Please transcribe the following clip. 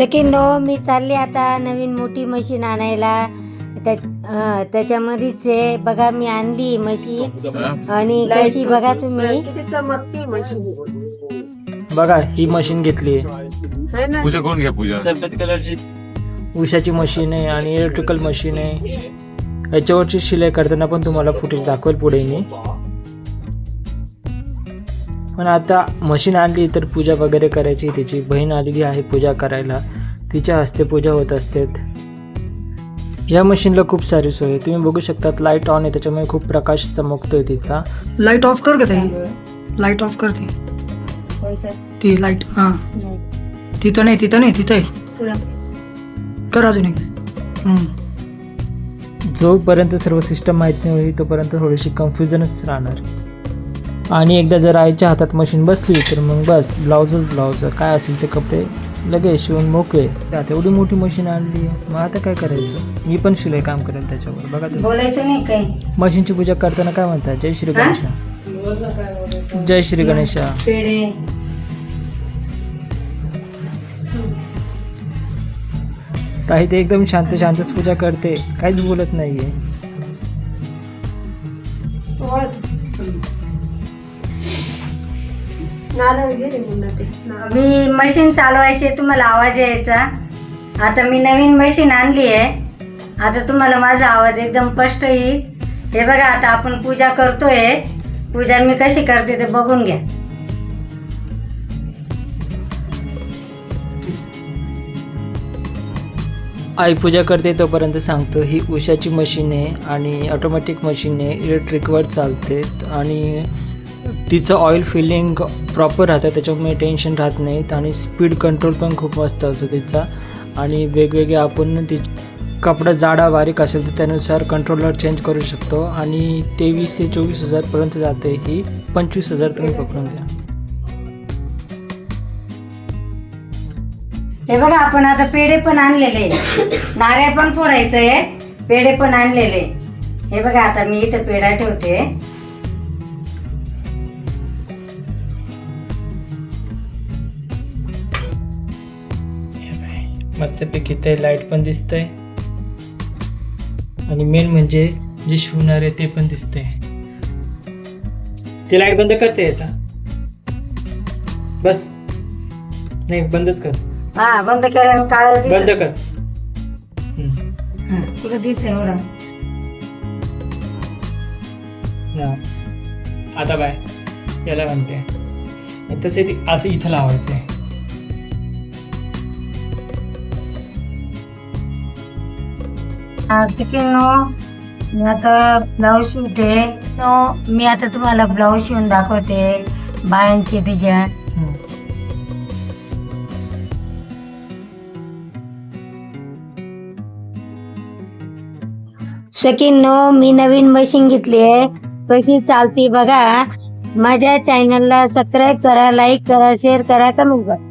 शकीनो मी चालली आता नवीन मोठी मशीन आणायला. त्या त्याच्यामध्येच आहे बघा मी आणली मशीन आणि कशी बघा तुम्ही. बघा ही मशीन घेतली. ना? पूजा करून घ्या पूजा. सफेद कलरची. उषाची मशीन आहे आणि इलेक्ट्रिकल मशीन आहे. याच्यावरची शिलाई करताना पण तुम्हाला फुटेज दाखवेल पुढे मी. पण आता मशीन आणली तर पूजा वगैरे करायची. तिची बहीण आलेली आहे पूजा करायला. तिच्या हस्ते पूजा होत असते. या मशीनला खूप सारी सोय तुम्ही बघू शकतात लाइट ऑन आहे. त्याच्यामुळे खूप प्रकाश चमकतोय तिचा. लाइट ऑफ कर का लाइट ऑफ कर ती. ती लाइट हां. तिथं नाही तिथं नाही तिथं आहे. कर अजून एक. जोपर्यंत सर्व सिस्टम माहीत नाही होईल तोपर्यंत थोडीशी कन्फ्युजनच राहणार. आणि एकदा जर आईच्या हातात मशीन बसली तर मग बस ब्लाउजच ब्लाउज काय असेल ते कपडे लगेच शिवून मोकळे. आता एवढी मोठी मशीन आणली आहे. मग आता काय करायचं? मी पण शिलाई काम करेल त्याच्यावर. बघा तुम्ही. बोलायचं नाही काही. मशीनची पूजा करताना काय म्हणतात जय श्री? गणेशा. जय श्री गणेशा. ताई ते एकदम शांत शांतच पूजा करते. काहीच बोलत नाहीये. नारळ घे. मी मशीन चालवायची तुम्हाला आवाज यायचा. आता मी नवीन मशीन आणली आहे. आता तुम्हाला माझा आवाज एकदम स्पष्ट येईल. हे बघा आता आपण पूजा करतोय. पूजा मी कशी करते ते बघून घ्या. आई पूजा करते तोपर्यंत सांगतो ही उषाची मशीन आहे आणि ऑटोमॅटिक मशीन आहे. इलेक्ट्रिकवर चालते. आणि तिचं ऑइल फिलिंग प्रॉपर राहतं त्याच्यामुळे टेन्शन राहत नाहीत आणि स्पीड कंट्रोल पण खूप मस्त असतो तिचा. आणि वेगवेगळे आपण ती कपडा जाडा बारीक असेल तर त्यानुसार कंट्रोलर चेंज करू शकतो. आणि तेवीस ते चोवीस हजारपर्यंत जाते ही. पंचवीस हजार तुम्ही पकडून घ्या. हे बघा आपण आता पेढे पण आणलेले. नारळ पण फोडायचं आहे पेढे पण आणलेले. हे बघा आता मी इथं पेढा ठेवते. मस्तपैकी ते लाइट पण दिसतंय. आणि मेन म्हणजे जे शिवणार आहे ते पण दिसतंय. ते लाइट बंद करते याचा. बस. नाही बंदच कर. हा बंद केल्यानं काळ बंद कर. हम्म. तुला दिसत एवढं. हा. आता बाय. याला म्हणते. तसे ते असं इथं लावायचं चिकन मी आता ब्लाऊज शिवते. नो मी आता तुम्हाला ब्लाऊज शिवून दाखवते. बायांची डिझाईन हम्म. शकीनो मी नवीन मशीन घेतली आहे. कशी चालती बघा. माझ्या चॅनलला सबस्क्राईब करा लाईक करा शेअर करा कमेंट करा.